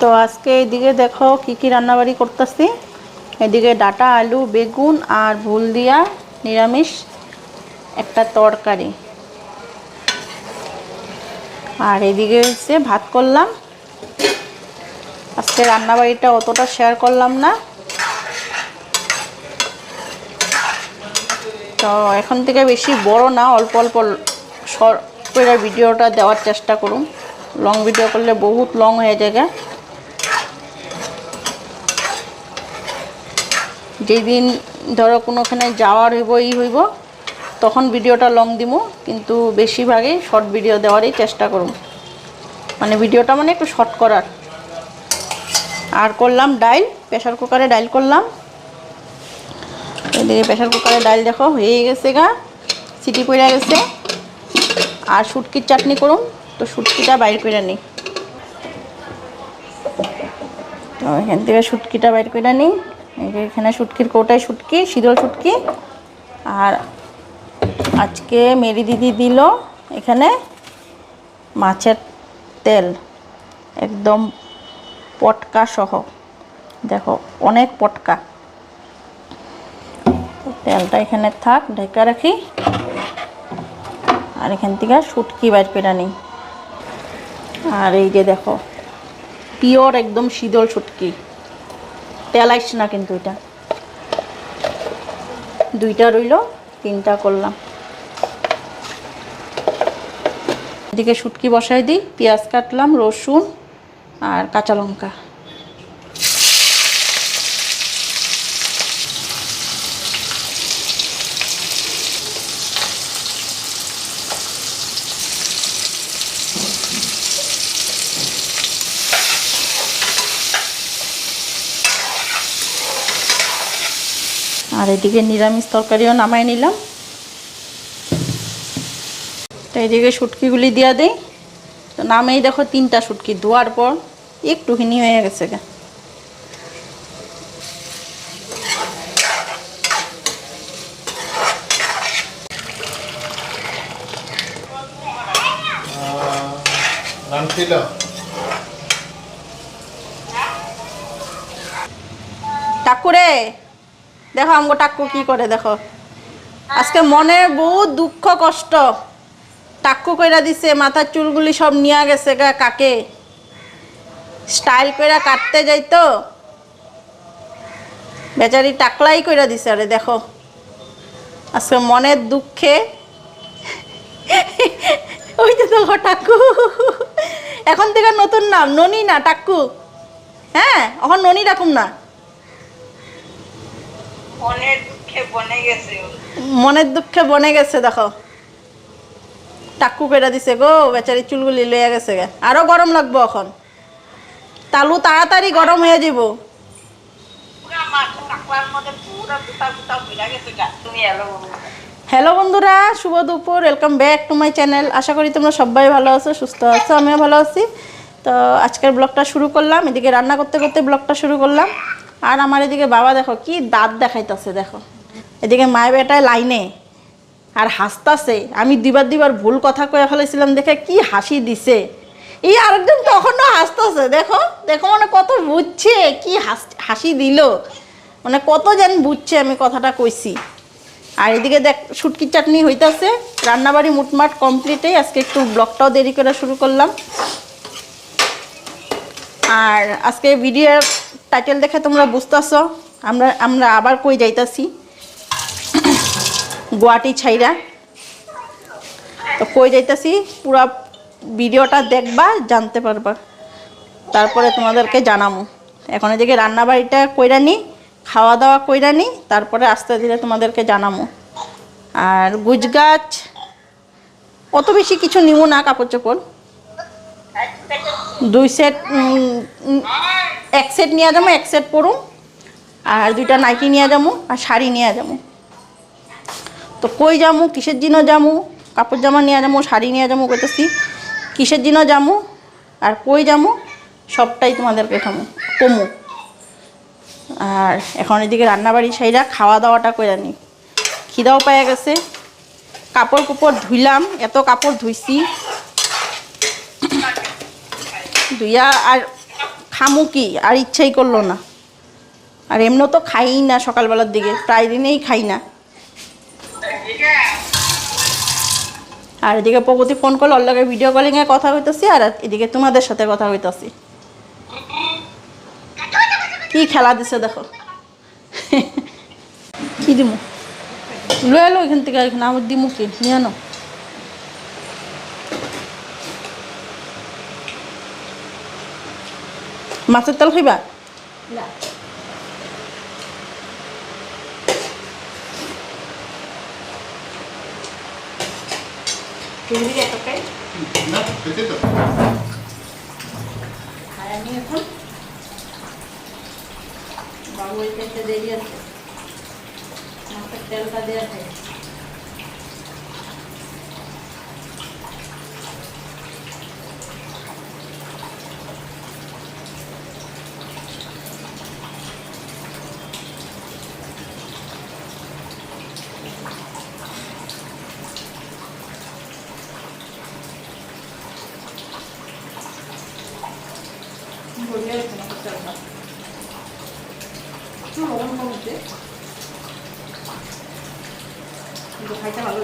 তো আজকে এদিকে দেখো কি কি রান্নাবাড়ি করতেছি। এদিকে ডাটা, আলু, বেগুন আর ভুল দিয়া নিরামিষ, একটা তরকারি। আর এদিকে হচ্ছে ভাত করলাম। আজকে রান্নাবাড়িটা অতটা শেয়ার করলাম না। তো এখন থেকে বেশি বড় না, অল্প অল্প শর্ট করে ভিডিওটা দেওয়ার চেষ্টা করুন। লং ভিডিও করলে বহুত লং হয়ে যায় যেদিন ধরো কোনোখানে যাওয়ার হইব, ই হইব, তখন ভিডিওটা লং দিব কিন্তু বেশিরভাগই শর্ট ভিডিও দেওয়ারই চেষ্টা করুন মানে ভিডিওটা মানে একটু শর্ট করার। আর করলাম ডাইল প্রেশার কুকারে ডাইল করলাম। এদিকে প্রেশার কুকারে ডাইল দেখো, হয়ে গেছে গা, সিটি পড়ে গেছে। আর শুটকির চাটনি করুন তো শুটকিটা বাইর করে নিই। তো এখান থেকে শুটকিটা বাইর করে নিই। এখানে শুটকির কৌটায় শুটকি, শীতল শুটকি। আর আজকে মেরি দিদি দিল এখানে মাছের তেল, একদম পটকা সহ। দেখো, অনেক পটকা। তেলটা এখানে থাক, ঢেকে রাখি। আর এখান থেকে শুটকি বাইর করে নিই আর এই যে দেখো, পিওর একদম শীতল শুটকি। তেল আসছে না কিন্তু এটা। দুইটা রইল, তিনটা করলাম। এদিকে শুটকি বসাই দিই, পেঁয়াজ কাটলাম, রসুন আর কাঁচা লঙ্কা। আর এদিকে নিরামিষ তরকারিও নামাই নিলাম। তো এদিকে শুটকিগুলি দিয়া দেই। তো নামেই দেখো তিনটা শুটকি ধোয়ার পর একটু হিনি হয়ে গেছে গা। টাকুরে দেখো আমগো টাক্কু কি করে, দেখো। আজকে মনে বহুত দুঃখ, কষ্ট। টাক্কু কইরা দিছে, মাথার চুলগুলি সব নিয়ে গেছে গা কাকে। স্টাইল কইরা কাটতে যাইতো। বেচারি টাকলাই কইরা দিছে, আরে দেখো। আজকে মনের দুঃখে। ওই যে দেখো টাক্কু এখন থেকে নতুন নাম, ননি না টাক্কু হ্যাঁ এখন ননি রাখুম না। মনের দুঃখে বনে গেছে মনের দুঃখে বনে গেছে দেখো। টাকু কেটে দিছে গো বেচারি চুলগুলি লইয়া গেছে গে। আরও গরম লাগবো এখন। তালু তাড়াতাড়ি গরম হয়ে যাব হ্যালো বন্ধুরা শুভ দুপুর। Welcome back to my channel আশা করি তোমরা সবাই ভালো আছো সুস্থ আছো আমিও ভালো আছি। তো আজকের ব্লগটা শুরু করলাম। এদিকে রান্না করতে করতে ব্লগটা শুরু করলাম। আর আমার এদিকে বাবা দেখো, কি দাঁত দেখাইতেছে দেখো। এদিকে মায়ের বেটায় লাইনে। আর হাসতাছে। আমি দুবার দুবার ভুল কথা কয়ে ফেলেছিলাম দেখে কি হাসি দিছে। এই আরেকজন তখনও হাসতেছে, দেখো দেখো মানে কত বুঝছে, কি হাস দিল। মানে কত যেন বুঝছে আমি কথাটা কইছি। আর এদিকে দেখ শুটকির চাটনি হইতাছে, রান্নাবাড়ি মুটমাট কমপ্লিটেই আজকে একটু ব্লগটাও দেরি করে শুরু করলাম। আর আজকে ভিডিওর টাইটেল দেখে তোমরা বুঝতেছ। আমরা আমরা আবার কই যাইতাছি? গুয়াটি ছাইরা তো কই যাইতাছি? পুরা ভিডিওটা দেখবা, জানতে পারবা। তারপরে তোমাদেরকে জানামো। এখন এদিকে রান্নাবাড়িটা কইরা নি খাওয়া দাওয়া কইরা নি, তারপরে আস্তে ধীরে তোমাদেরকে জানামো। আর গুজগাছ, অত বেশি কিছু নিব না কাপড় চোপড় দুই সেট এক সেট নিয়ে যাব, এক সেট পরুম, আর দুইটা নাইটি নিয়ে যাব, আর শাড়ি নিয়ে যাব। তো কই যামু কিসের জন্য যামু কাপড় জামা নিয়ে যাব, শাড়ি নিয়ে যাব কইতেছি। কিসের জন্য যামু আর কই যামু সবটাই তোমাদেরকে খামু, কমু। আর এখন এদিকে রান্নাবাড়ি সাইরা খাওয়া দাওয়াটা করে নিই খিদাও পাওয়া গেছে। কাপড় কুপড় ধুইলাম, এত কাপড় ধুইছি। ধুইয়া আর খামু কি? আর ইচ্ছাই করল না। আর এমনিও তো খাই না সকালবেলার দিকে, প্রায় দিনেই খাই না। আর এদিকে প্রগতি ফোন করলে ওর লগে ভিডিও কলিংয়ে কথা হইতেছি আর এদিকে তোমাদের সাথে কথা হইতেছি। কি খেলা দিছে দেখো। কি দিমু? লয়ে এলো এখান থেকে এখানে আমার দিমু কি? নিয়ে মাছের তেল খাইবা? না। বাবু দেরি আছে। মাছের তেলটা দেওয়া একটু লবণ কম কিন্তু খাইতে ভালো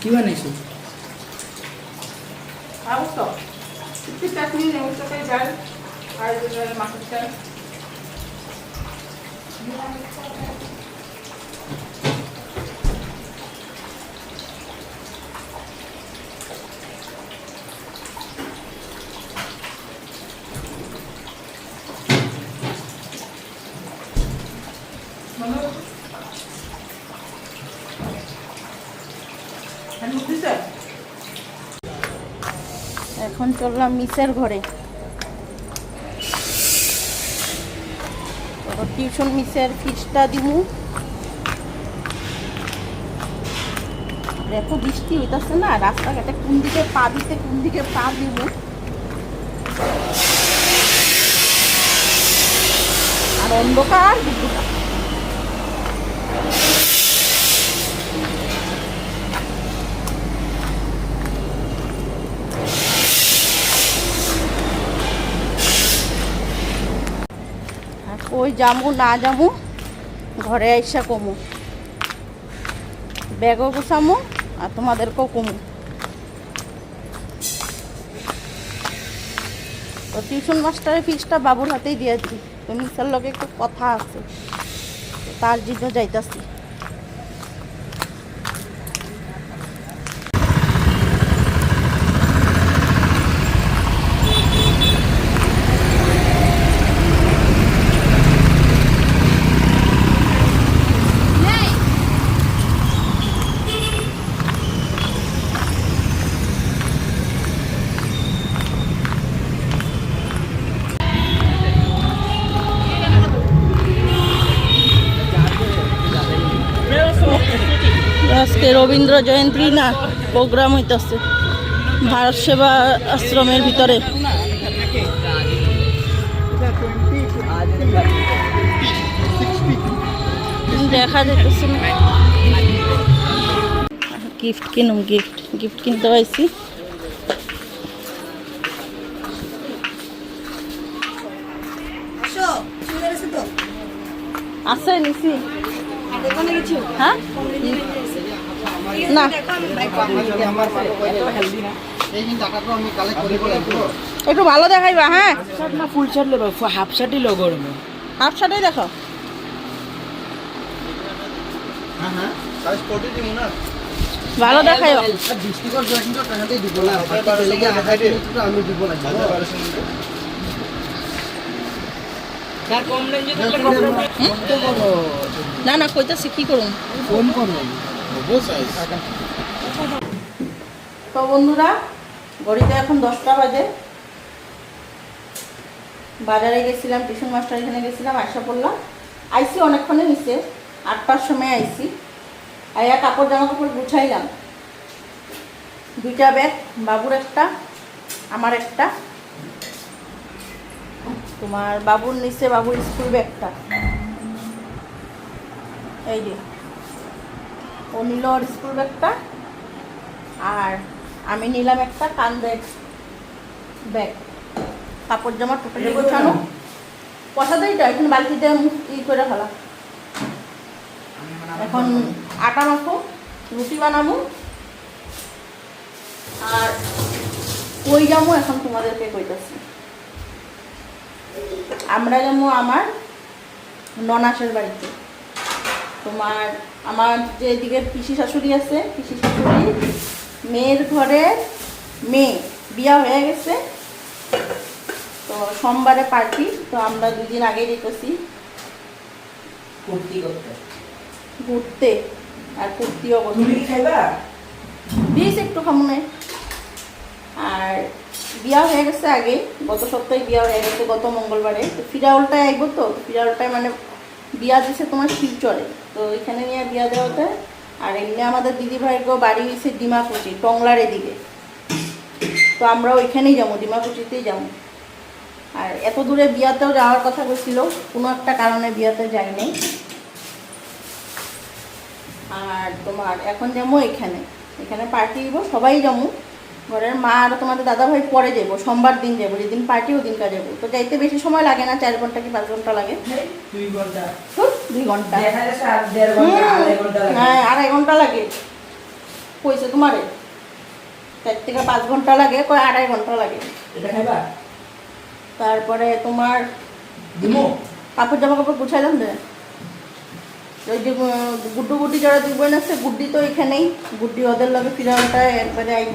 কি বানাইছো? অবশ্য একটু চাটনি ডাল আর মাছের তেল এখন চললাম মিসের ঘরে। টিউশন মিসের ফিসটা দিমু। এত বৃষ্টি হইতেছে না, রাস্তাঘাটে কোন দিকে পা দিতে কোন দিকে পা দিব। আর অন্ধকার। বিদ্যুৎ আর কই যামু, না যামু, ঘরে আইসা কমু। ব্যাগও গুছামু আর তোমাদেরকেও কমু। তো টিউশন মাস্টারের ফিসটা বাবুর হাতেই দিয়েছি। তো মিসার লগে একটু কথা আছে। তার জন্য যাইতাছি। আজকে রবীন্দ্র জয়ন্তী না, প্রোগ্রাম হইতেছে। ভারত সেবা আশ্রমের ভিতরে। দেখা যেতেছে গিফট কিনুম গিফট গিফট কিনতে পাইছি। আছে, নিছি। হ্যাঁ? না। একটু ভালো দেখাইবা হ্যাঁ? না ফুল শার্ট লেবো হাফ শার্টই লো গরমে হাফ শার্টই দেখো সাইজ 40 দিমু না ভালো না না কইতাছি কি করুন ফোন করো হব সাইজ তো বন্ধুরা, ঘড়িতে এখন দশটা বাজে। বাজারে গেছিলাম, টিউশন মাস্টার এখানে গেছিলাম আসা পড়লাম। আইসি অনেকক্ষণে নিচে আটটার সময় আইসি। আইয়া কাপড় জামা কাপড় গুছাইলাম। দুইটা ব্যাগ, বাবুর একটা, আমার একটা। তোমার বাবুর নিচে বাবুর স্কুল ব্যাগটা। এই যে। ও নিল ওর স্কুল ব্যাগটা আর আমি নিলাম একটা কান্দের ব্যাগ। কাপড় জামা টোটালি গোছানো। পয়সাতেই তো এখন বালতিতে ই করে ফেলা। এখন আটা মাখো, রুটি বানাবো। আর কই যাব এখন তোমাদেরকে কইতাছি। আমরা যাব আমার ননাসের বাড়িতে। তোমার আমার যে এদিকে পিসি শাশুড়ি আছে পিসি শাশুড়ি মেয়ের ঘরে মেয়ে বিয়া হয়ে গেছে। তো সোমবারে পার্টি তো আমরা দুদিন আগে যেতেছি। কুর্তি করতে। ঘুরতে আর কুর্তিও করতে দিস একটু খামনে আর বিয়া হয়ে গেছে আগে গত সপ্তাহে বিয়া হয়ে গেছে গত মঙ্গলবারে। তো ফিরাউলটায় আইব তো ফিরাউলটায় মানে বিয়া দিছে, তোমার শিলচরে তো এখানে নিয়ে বিয়া দেওয়াতে, আর এমনি আমাদের দিদি ভাইকেও বাড়ি হয়েছে ডিমাকুচি, টংলার এদিকে। তো আমরা ওইখানেই যাব, ডিমাকুচিতেই যাব। আর এত দূরে বিয়াতেও যাওয়ার কথা বলছিল কোনো একটা কারণে বিয়াতে যাই নাই আর তোমার এখন যাব এখানে। এখানে পার্টি দিব, সবাই যাব। ঘরের মা আর তোমাদের দাদা ভাই পরে যাব সোমবার দিন যাব যেদিন পার্টি ওদিন কাজ যাব তো যাইতে বেশি সময় লাগে না চার ঘণ্টা কি পাঁচ ঘণ্টা লাগে? দুই ঘণ্টা। দুই ঘণ্টা। হ্যাঁ আড়াই ঘণ্টা লাগে। কইছে তোমারে? চার থেকে পাঁচ ঘণ্টা লাগে কয় আড়াই ঘণ্টা লাগে। তারপরে তোমার কাপড় জামা কাপড় গুছাইলাম দে ওই যে গুড্ডু গুড্ডি যারা দুই বোন আছে গুড্ডি তো এখানেই। গুড্ডি ওদের লগে ফিরালটায় একবারে আইব।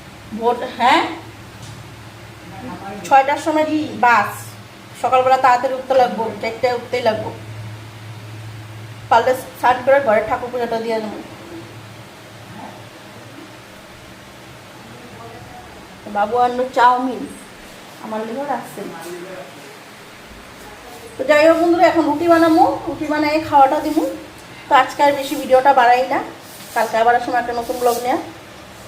ভোর হ্যাঁ? ছয়টার সময় বাস। সকালবেলা তাড়াতাড়ি উঠতে লাগবো চারটায় উঠতেই লাগবো। পারলে স্নান করে ঘরে ঠাকুর পুজোটা দিয়ে দেবো বাবু আনলো চাউমিন। আমার লিভার আসছে। তো যাই হোক বন্ধুরা, এখন রুটি বানাবো। রুটি বানাই খাওয়াটা দিব। তো আজকে বেশি ভিডিওটা বাড়াই না। কালকে আবার সময় একটা নতুন ব্লগ নেওয়া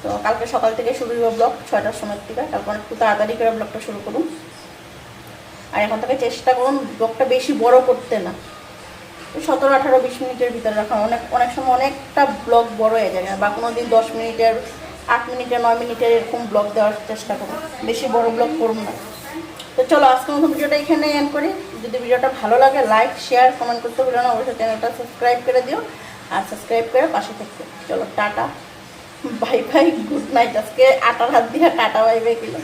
তো কালকে সকাল থেকে শুরু হইব ব্লগ, ছয়টার সময় থেকে। তারপর একটু তাড়াতাড়ি করে ব্লগটা শুরু করুন। আর এখন থেকে চেষ্টা করুন ব্লগটা বেশি বড় করতে না। সতেরো, আঠারো, বিশ মিনিটের ভিতরে রাখা। অনেক অনেক সময় অনেকটা ব্লগ বড় হয়ে যায় বা কোনো দিন দশ মিনিটের, আট মিনিটের, নয় মিনিটের এরকম ব্লগ দেওয়ার চেষ্টা করুন। বেশি বড় ব্লগ করুন না। তো চলো, আজকে মতো ভিডিওটা এখানে এন্ড করি। যদি ভিডিওটা ভালো লাগে লাইক শেয়ার কমেন্ট করতে ভুলো না, অবশ্যই চ্যানেলটা সাবস্ক্রাইব করে দিও। আর সাবস্ক্রাইব করে পাশে থাকতে চলো, tata. Bye bye good night. আজকে আটার হাত দিয়ে টাটা বাই বাই কিলো।